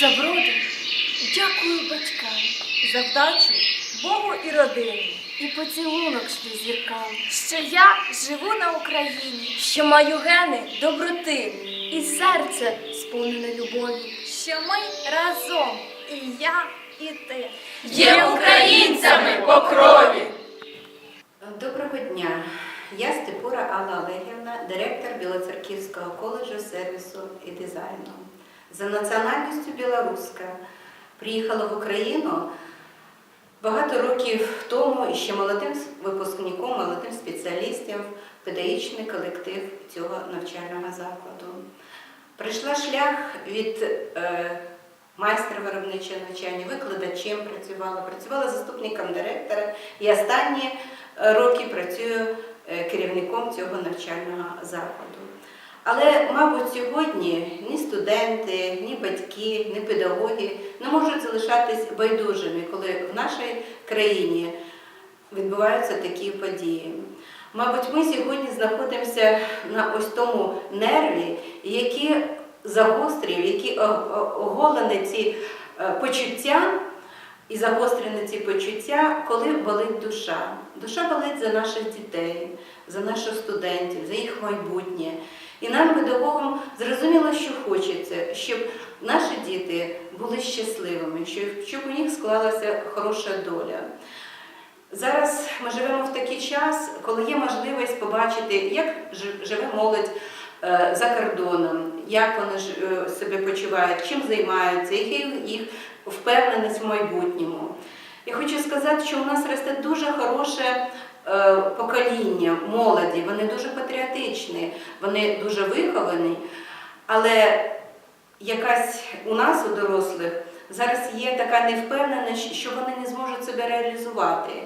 за вроду дякую батькам, за вдачу Богу і родині. І поцілунок шлю зіркам, Що я живу на Україні, що маю гени доброти, і серце сповнене любові. що ми разом, і я, і ти. Є українцями по крові. Доброго дня. Я Степура Алла Олегівна, директор Білоцерківського коледжу сервісу і дизайну. За національністю білоруська. Приїхала в Україну багато років тому і ще молодим випускником, молодим спеціалістом в педагогічний колектив цього навчального закладу. Пройшла шлях від е, майстра виробничого навчання, викладачем працювала, працювала заступником директора і останні е, роки працюю е, керівником цього навчального закладу. Але, мабуть, сьогодні ні студенти, ні батьки, ні педагоги не можуть залишатись байдужими, коли в нашій країні відбуваються такі події. Мабуть, ми сьогодні знаходимося на ось тому нерві, які о- о- оголені ці е, почуття і загострені ці почуття, коли болить душа. Душа болить за наших дітей, за наших студентів, за їх майбутнє. І нам, педагогам, зрозуміло, що хочеться, щоб наші діти були щасливими, щоб, у них склалася хороша доля. Зараз ми живемо в такий час, коли є можливість побачити, як живе молодь е, за кордоном, як вони е, себе почувають, чим займаються, яка їх впевненість в майбутньому. Я хочу сказати, що у нас росте дуже хороше покоління молоді, вони дуже патріотичні, вони дуже виховані, але якась у нас, у дорослих, зараз є така невпевненість, що вони не зможуть себе реалізувати.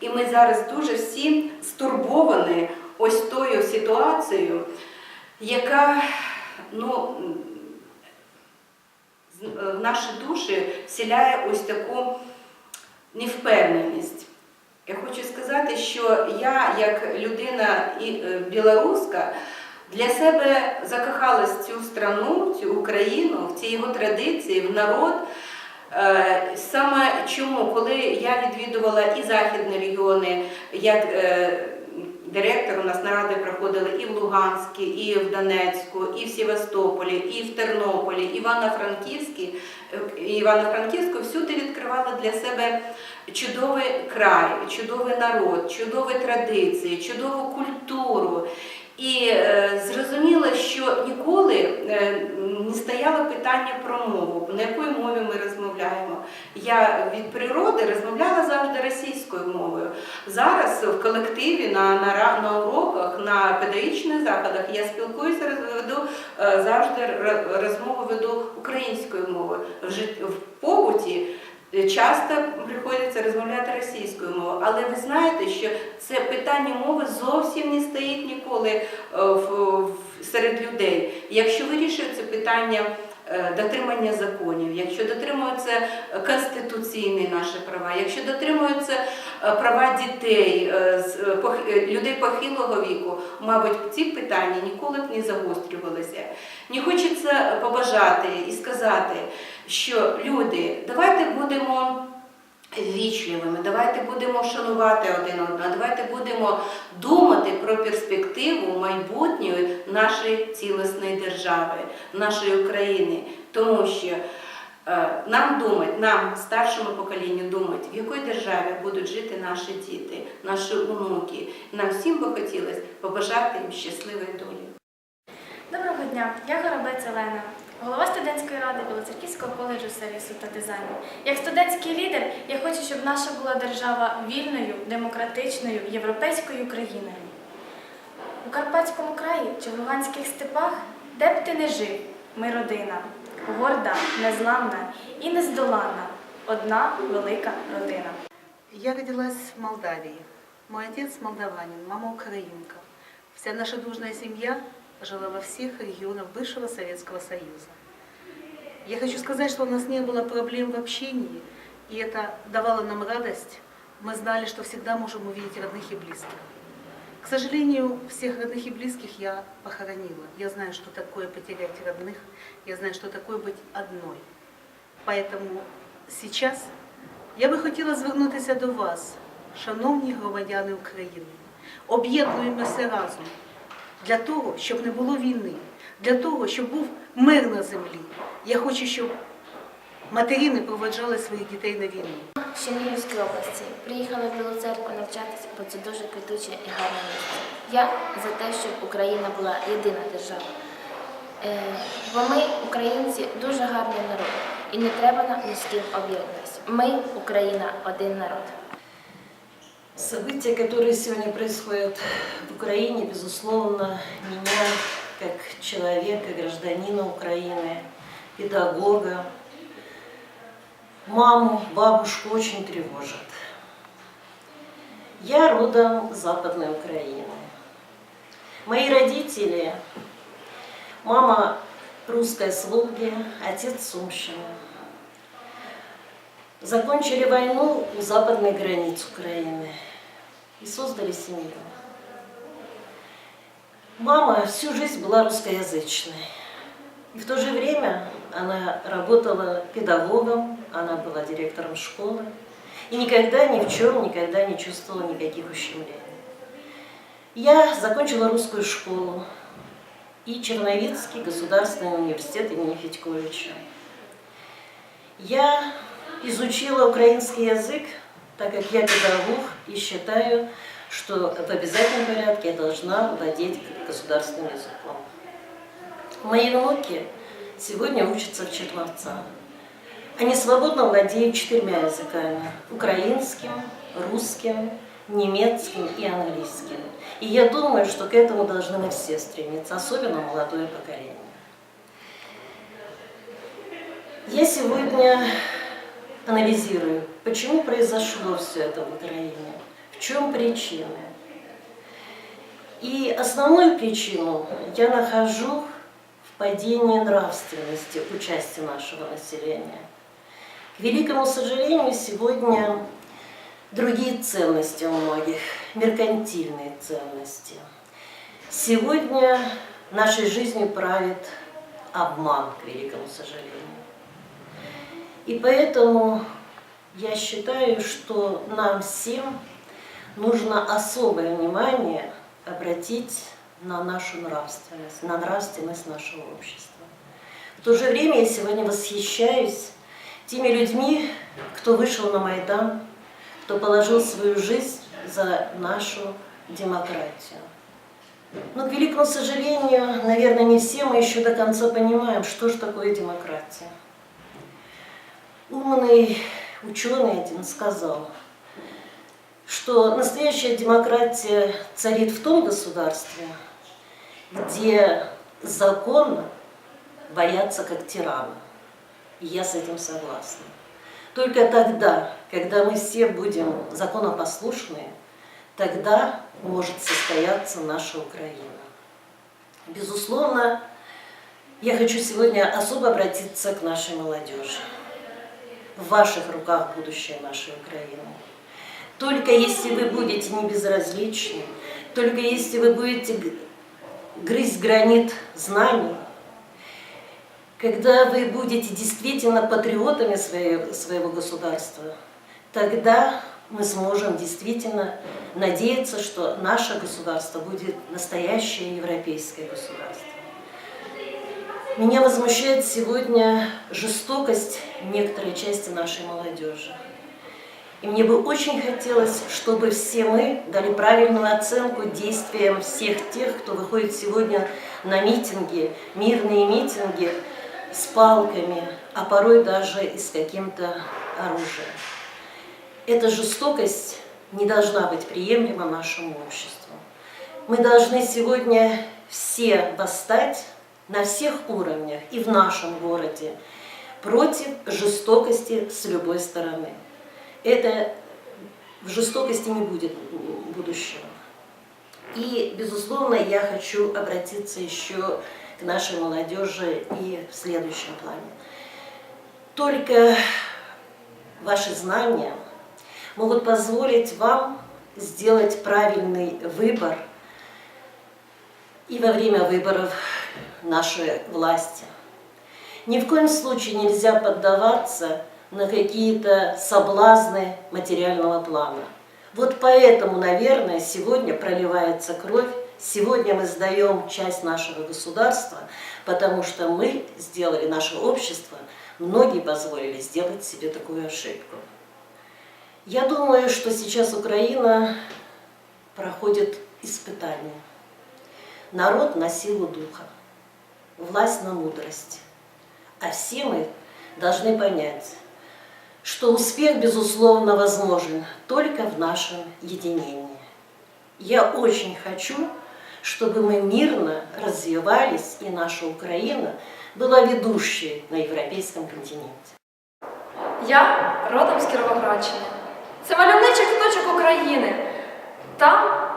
І ми зараз дуже всі стурбовані ось тою ситуацією, яка ну, е, в наші душі вселяє ось таку невпевненість. Я хочу сказати, що я, як людина е, білоруська, для себе закохалась в цю страну, в цю Україну, в ці його традиції, в народ. Е, Саме чому, коли я відвідувала і західні регіони, як е, директор у нас наради проходили і в Луганську, і в Донецьку, і в Севастополі, і в Тернополі, Івано-Франківській, е, Івано-Франківську, всюди відкривала для себе чудовий край, чудовий народ, чудові традиції, чудову культуру. І е, зрозуміла, що ніколи е, не стояло питання про мову, на якої мові ми розмовляємо. Я від природи розмовляла завжди російською мовою. Зараз в колективі на, на, на уроках, на педагогічних заходах я спілкуюся, веду е, завжди розмову веду українською мовою. В, побуті часто приходиться розмовляти російською мовою. Але ви знаєте, що це питання мови зовсім не стоїть ніколи е, в, в- серед людей. Якщо вирішується питання дотримання законів, якщо дотримуються е, конституційні наші права, якщо дотримуються е, права дітей, е, е, е, людей похилого віку, мабуть, ці питання ніколи б не загострювалися. Мені хочеться побажати і сказати, що люди, давайте будемо ввічливими, давайте будемо шанувати один одного, давайте будемо думати про перспективу майбутньої нашої цілісної держави, нашої України, тому що е, нам думать, нам, старшому поколінню, думать, в якій державі будуть жити наші діти, наші онуки. Нам всім би хотілося побажати їм щасливої долі. Доброго дня, я Горобець Олена, голова студентської ради Білоцерківського коледжу сервісу та дизайну. Як студентський лідер, я хочу, щоб наша була держава вільною, демократичною, європейською країною. У Карпатському краї чи в Луганських степах, де б ти не жив, ми родина, горда, незламна і нездоланна, одна велика родина. Я родилась в Молдавии. Мой отец молдаванин, мама украинка. Вся наша дружная семья жила во всех регионах бывшего Советского Союза. Я хочу сказать, что у нас не было проблем в общении, и это давало нам радость. Мы знали, что всегда можем увидеть родных и близких. К сожалению, всех родных и близких я похоронила. Я знаю, что такое потерять родных, я знаю, что такое быть одной. Поэтому сейчас я би хотіла звернутися до вас, шановні громадяни України. Об'єднуємося разом для того, щоб не було війни, для того, щоб був мир на землі. Я хочу, щоб матері не проведжали своїх дітей на війну. з Чернігівської області. Приїхала в Білу церкву навчатися, бо це дуже квітуче і гарне місце. Я за те, щоб Україна була єдина держава. Е, бо ми, українці, дуже гарний народ, і не треба нам ким об'єднуватися. Ми, Україна, один народ. События, которые сегодня происходят в Украине, безусловно, меня как человека, гражданина Украины, педагога, маму, бабушку очень тревожат. Я родом Западной Украины. Мои родители, мама русская с отец с Сумщины. Закончили войну у западной границ Украины и создали семью. Мама всю жизнь была русскоязычной. И в то же время она работала педагогом, она была директором школы. И никогда ни в чем, никогда не чувствовала никаких ущемлений. Я закончила русскую школу и Черновицкий государственный университет имени Федьковича. Я изучила украинский язык, так как я педагог и считаю, что в обязательном порядке я должна владеть государственным языком. Мои внуки сегодня учатся в Черновцах. Они свободно владеют четырьмя языками – украинским, русским, немецким и английским. И я думаю, что к этому должны мы все стремиться, особенно молодое поколение. Я сегодня анализирую, почему произошло все это в Украине, в чем причины. И основную причину я нахожу в падении нравственности у части нашего населения. К великому сожалению, сегодня другие ценности у многих, меркантильные ценности. Сегодня нашей жизнью правит обман, к великому сожалению. И поэтому я считаю, что нам всем нужно особое внимание обратить на нашу нравственность, на нравственность нашего общества. В то же время я сегодня восхищаюсь теми людьми, кто вышел на Майдан, кто положил свою жизнь за нашу демократию. Но, к великому сожалению, наверное, не все мы еще до конца понимаем, что же такое демократия. Умный ученый один сказал, что настоящая демократия царит в том государстве, где закон боятся как тирана. И я с этим согласна. Только тогда, когда мы все будем законопослушны, тогда может состояться наша Украина. Безусловно, я хочу сегодня особо обратиться к нашей молодежи. В ваших руках будущее нашей Украины. Только если вы будете не безразличны, только если вы будете грызть гранит знаний, когда вы будете действительно патриотами своего, своего государства, тогда мы сможем действительно надеяться, что наше государство будет настоящее европейское государство. Меня возмущает сегодня жестокость некоторой части нашей молодежи. И мне бы очень хотелось, чтобы все мы дали правильную оценку действиям всех тех, кто выходит сегодня на митинги, мирные митинги с палками, а порой даже и с каким-то оружием. Эта жестокость не должна быть приемлема нашему обществу. Мы должны сегодня все восстать на всех уровнях и в нашем городе против жестокости с любой стороны. Это в жестокости не будет будущего. И, безусловно, я хочу обратиться еще к нашей молодежи и в следующем плане. Только ваши знания могут позволить вам сделать правильный выбор и во время выборов нашей власти. Ни в коем случае нельзя поддаваться на какие-то соблазны материального плана. Вот поэтому, наверное, сегодня проливается кровь, сегодня мы сдаем часть нашего государства, потому что мы сделали, наше общество, многие позволили сделать себе такую ошибку. Я думаю, что сейчас Украина проходит испытание. Народ на силу духа, власть на мудрость. А все мы должны понять, что успех, безусловно, возможен только в нашем единении. Я очень хочу, чтобы мы мирно развивались, и наша Украина была ведущей на европейском континенте. Я родом з Кіровоградщини. Це мальовничий куточок України. Там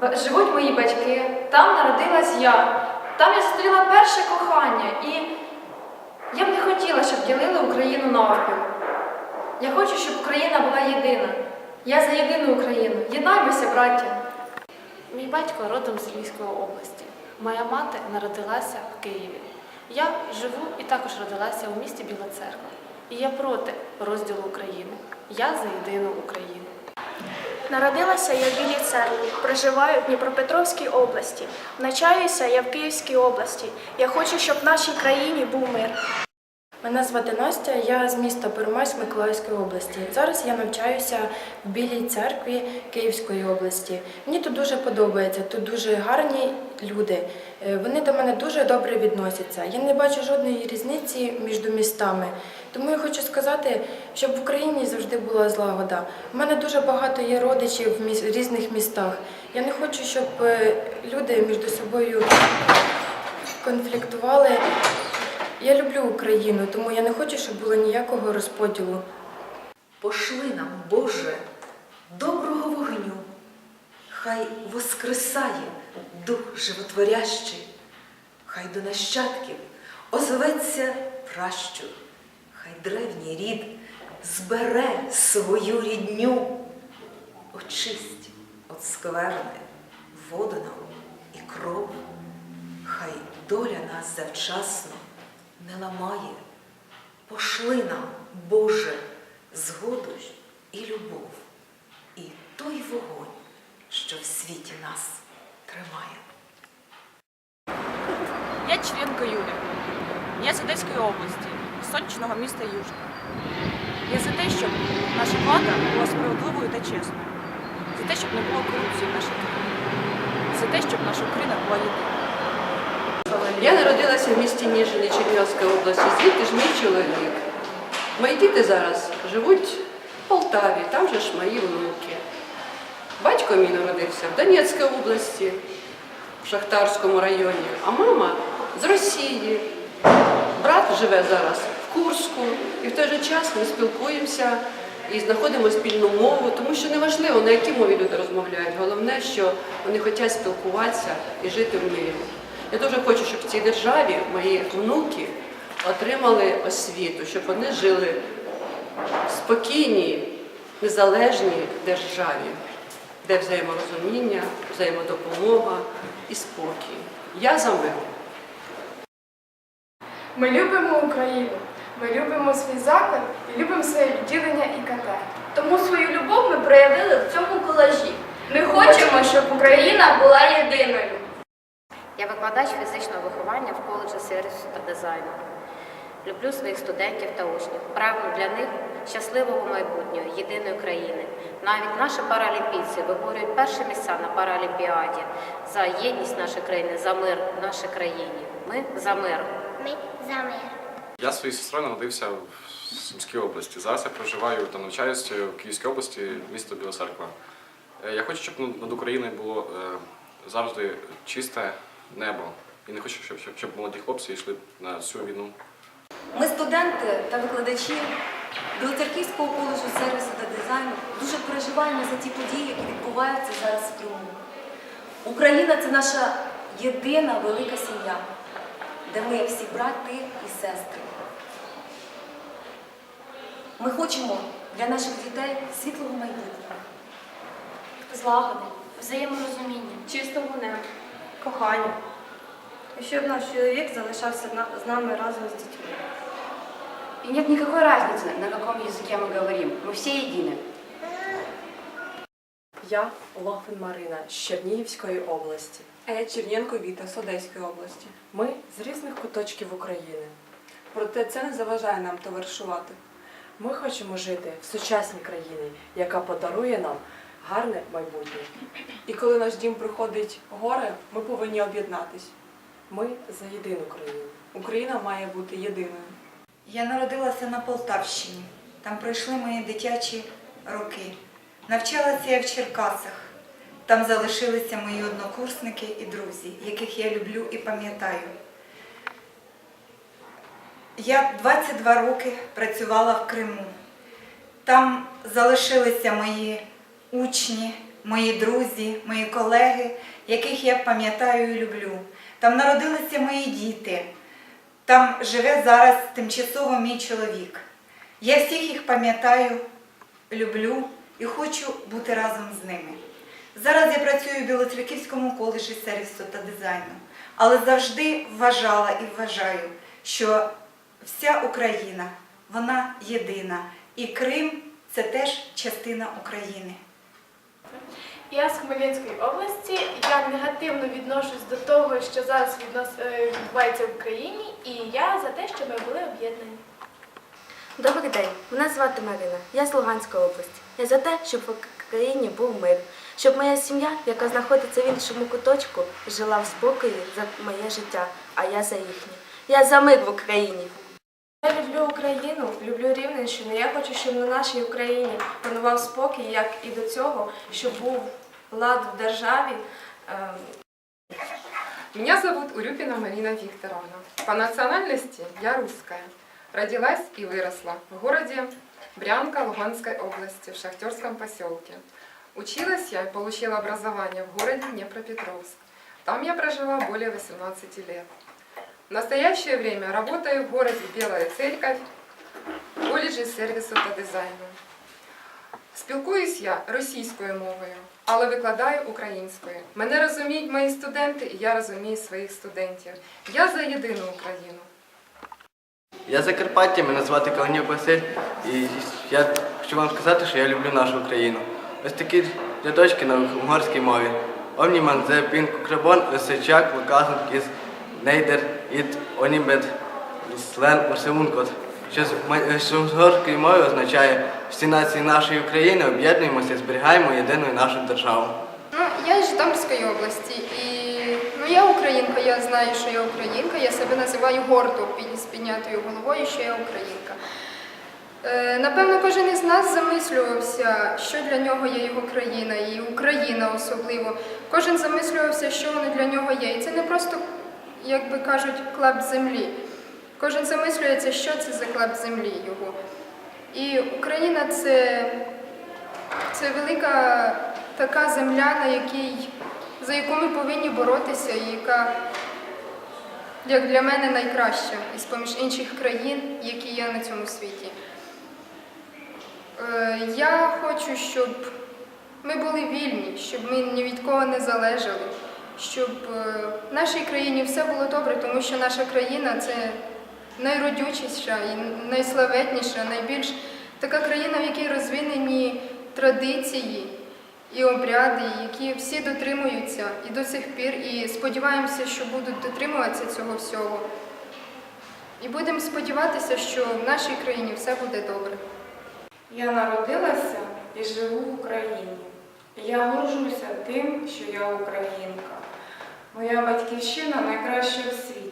б- живуть мої батьки, там народилась я. Там я зустріла перше кохання, і я б не хотіла, щоб ділили Україну навпіл. Я хочу, щоб Україна була єдина. Я за єдину Україну. Єднаймося, браття. Мій батько родом з Львівської області. Моя мати народилася в Києві. Я живу і також родилася у місті Біла Церква. І я проти розділу України. Я за єдину Україну. Народилася я в Білій церкві, проживаю в Дніпропетровській області. Навчаюся я в Київській області. Я хочу, щоб в нашій країні був мир. Мене звати Настя, я з міста Первомайськ Миколаївської області. Зараз я навчаюся в Білій церкві Київської області. Мені тут дуже подобається, тут дуже гарні люди. Е, Вони до мене дуже добре відносяться. Я не бачу жодної різниці між містами. Тому я хочу сказати, щоб в Україні завжди була злагода. У мене дуже багато є родичів в різних містах. Я не хочу, щоб е, люди між собою конфліктували. Я люблю Україну, тому я не хочу, щоб було ніякого розподілу. Пошли нам, Боже, доброго вогню, хай воскресає дух животворящий, хай до нащадків озоветься пращур, хай древній рід збере свою рідню, очисть от скверни воду нам і кров, хай доля нас завчасно не ламає. Пошли нам, Боже, згоду і любов, і той вогонь, що в світі нас тримає. Я Черенко Юля. Я з Одеської області, з сонячного міста Южне. Я за те, щоб наша влада була справедливою та чесною. За те, щоб не було корупції в нашій країні. За те, щоб наша Україна була єдина. Я народилася в місті Ніжині Чернігівської області, звідти ж мій чоловік. Мої діти зараз живуть в Полтаві, там же ж мої внуки. Батько мій народився в Донецькій області, в Шахтарському районі, а мама з Росії. Брат живе зараз в Курську, і в той же час ми спілкуємося і знаходимо спільну мову, тому що неважливо, на якій мові люди розмовляють. Головне, що вони хочуть спілкуватися і жити в мирі. Я дуже хочу, щоб в цій державі мої внуки отримали освіту, щоб вони жили в спокійній, незалежній державі, де взаєморозуміння, взаємодопомога і спокій. Я за мир. Ми любимо Україну, ми любимо свій заклад і любимо своє відділення ІКТ. Тому свою любов ми проявили в цьому колажі. Ми хочемо, щоб Україна була єдиною. Я викладач фізичного виховання в коледжі сервісу та дизайну. Люблю своїх студентів та учнів. Прагну для них щасливого майбутнього, єдиної країни. Навіть наші паралімпійці виборюють перші місця на паралімпіаді за єдність нашої країни, за мир в нашій країні. Ми за мир. Ми за мир. Я своєю сестрою народився в Сумській області. Зараз я проживаю та навчаюся в Київській області, місто Біла Церква. Е, Я хочу, щоб над Україною було е, завжди чисте небо. І не хочу, щоб, щоб, щоб молоді хлопці йшли на цю війну. Ми, студенти та викладачі Білоцерківського коледжу сервісу та дизайну, дуже переживаємо за ті події, які відбуваються зараз в Криму. Україна це наша єдина велика сім'я, де ми всі брати і сестри. Ми хочемо для наших дітей світлого майбутнього, злагоди, Взаєморозуміння, Чистого неба. Кохання. і щоб наш чоловік залишався з нами разом з дітьми. И нет никакой разницы, на каком языке мы говорим. Мы все едины. Я Лохвин Марина з Чернігівської області. А я Чернєнко Віта з Одеської області. Ми з різних куточків України. Проте це не заважає нам товаришувати. Ми хочемо жити в сучасній країні, яка подарує нам гарне майбутнє. І коли наш дім приходить горе, ми повинні об'єднатись. Ми за єдину країну. Україна має бути єдиною. Я народилася на Полтавщині. Там пройшли мої дитячі роки. Навчалася я в Черкасах. Там залишилися мої однокурсники і друзі, яких я люблю і пам'ятаю. Я 22 роки працювала в Криму. Там залишилися мої учні, мої друзі, мої колеги, яких я пам'ятаю і люблю. Там народилися мої діти. Там живе зараз тимчасово мій чоловік. Я всіх їх пам'ятаю, люблю і хочу бути разом з ними. Зараз я працюю в Білоцерківському коледжі сервісу та дизайну, але завжди вважала і вважаю, що вся Україна, вона єдина, і Крим це теж частина України. Я з Хмельницької області. Я негативно відношусь до того, що зараз е, відбувається в Україні, і я за те, щоб ми були об'єднані. Добрий день, мене звати Марина. Я з Луганської області. Я за те, щоб в країні був мир, щоб моя сім'я, яка знаходиться в іншому куточку, жила в спокої за моє життя, а я за їхнє. Я за мир в Україні. Я люблю Україну, люблю Рівненщину. Я хочу, щоб на нашій Україні панував спокій, як і до цього, щоб був лад в державі. Ем, Меня зовут Урюпина Марина Викторовна. По национальности я русская. Родилась и выросла в городе Брянка Луганской области, в Шахтерском поселке. Училась я и получила образование в городе Днепропетровск. Там я прожила более 18 лет. В настоящее время работаю в городе Белая Церковь, в коледжі сервісу та дизайну. Спілкуюсь я російською мовою, Але викладаю українською. Мене розуміють мої студенти, і я розумію своїх студентів. Я за єдину Україну. Я Закарпаття, мене звати Калинюк Василь, і я хочу вам сказати, що я люблю нашу Україну. Ось такі рядочки на угорській мові. Омніман зе пінку кребон, весельчак, луказан із нейдер іт онібет слен усеункот. Що з угорської мови означає всі нації нашої України об'єднуємося зберігаємо єдину нашу державу. Ну, я з Житомирської області і ну, я українка, я знаю, що я українка, я себе називаю гордо з піднятою головою, що я українка. Е, напевно, кожен із нас замислювався, що для нього є його країна, і Україна особливо. Кожен замислювався, що воно для нього є. І це не просто, як би кажуть, клап землі. Кожен замислюється, що це за клап землі його. І Україна це це велика така земля, на якій, за яку ми повинні боротися, і яка, як для мене, найкраща із поміж інших країн, які є на цьому світі. Е, Я хочу, щоб ми були вільні, щоб ми ні від кого не залежали, щоб е, в нашій країні все було добре, тому що наша країна це найродючіша і найславетніша, найбільш така країна, в якій розвинені традиції і обряди, які всі дотримуються і до сих пір, і сподіваємося, що будуть дотримуватися цього всього. І будемо сподіватися, що в нашій країні все буде добре. Я народилася і живу в Україні. Я горжуся тим, що я українка. Моя батьківщина найкраща в світі.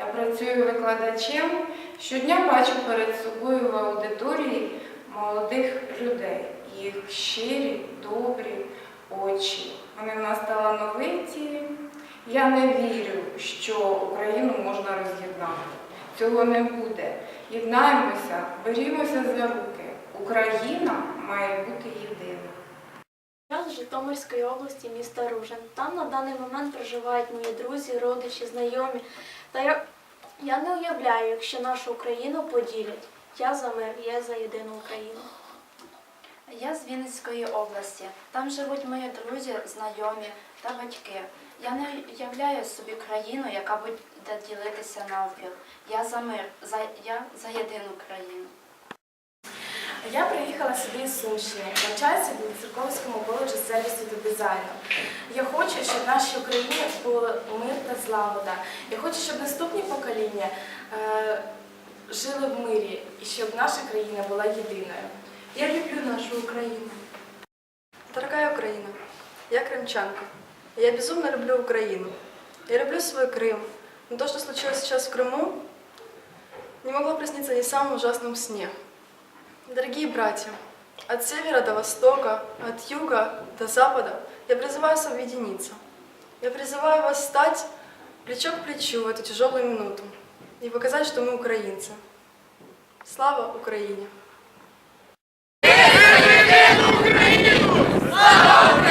Я працюю викладачем. Щодня бачу перед собою в аудиторії молодих людей, їх щирі, добрі очі. Вони в нас талановиті. Я не вірю, що Україну можна роз'єднати. Цього не буде. Єднаємося, берімося за руки. Україна має бути єдина. Я з Житомирської області, міста Ружин. Там на даний момент проживають мої друзі, родичі, знайомі. Та я, я не уявляю, якщо нашу Україну поділять. Я за мир, я за єдину Україну. Я з Вінницької області. Там живуть мої друзі, знайомі та батьки. Я не уявляю собі країну, яка буде ділитися навпіл. Я за мир, за я за єдину країну. Я приїхала сюди з Сумщини, навчаюся в Білоцерковському коледжі сервісу та дизайну. Я хочу, щоб в нашій Україні був мир та злагода. Я хочу, щоб наступні покоління е, жили в мирі і щоб наша країна була єдиною. Я люблю нашу Украину. Дорогая Украина, я крымчанка. Я безумно люблю Украину. Я люблю свой Крым. Но то, что случилось сейчас в Крыму, не могло присниться ни в самом ужасном сне. Дорогие братья, от севера до востока, от юга до запада я призываю вас объединиться. Я призываю вас стать плечо к плечу в эту тяжелую минуту и показать, что мы украинцы. Слава Украине! Україна!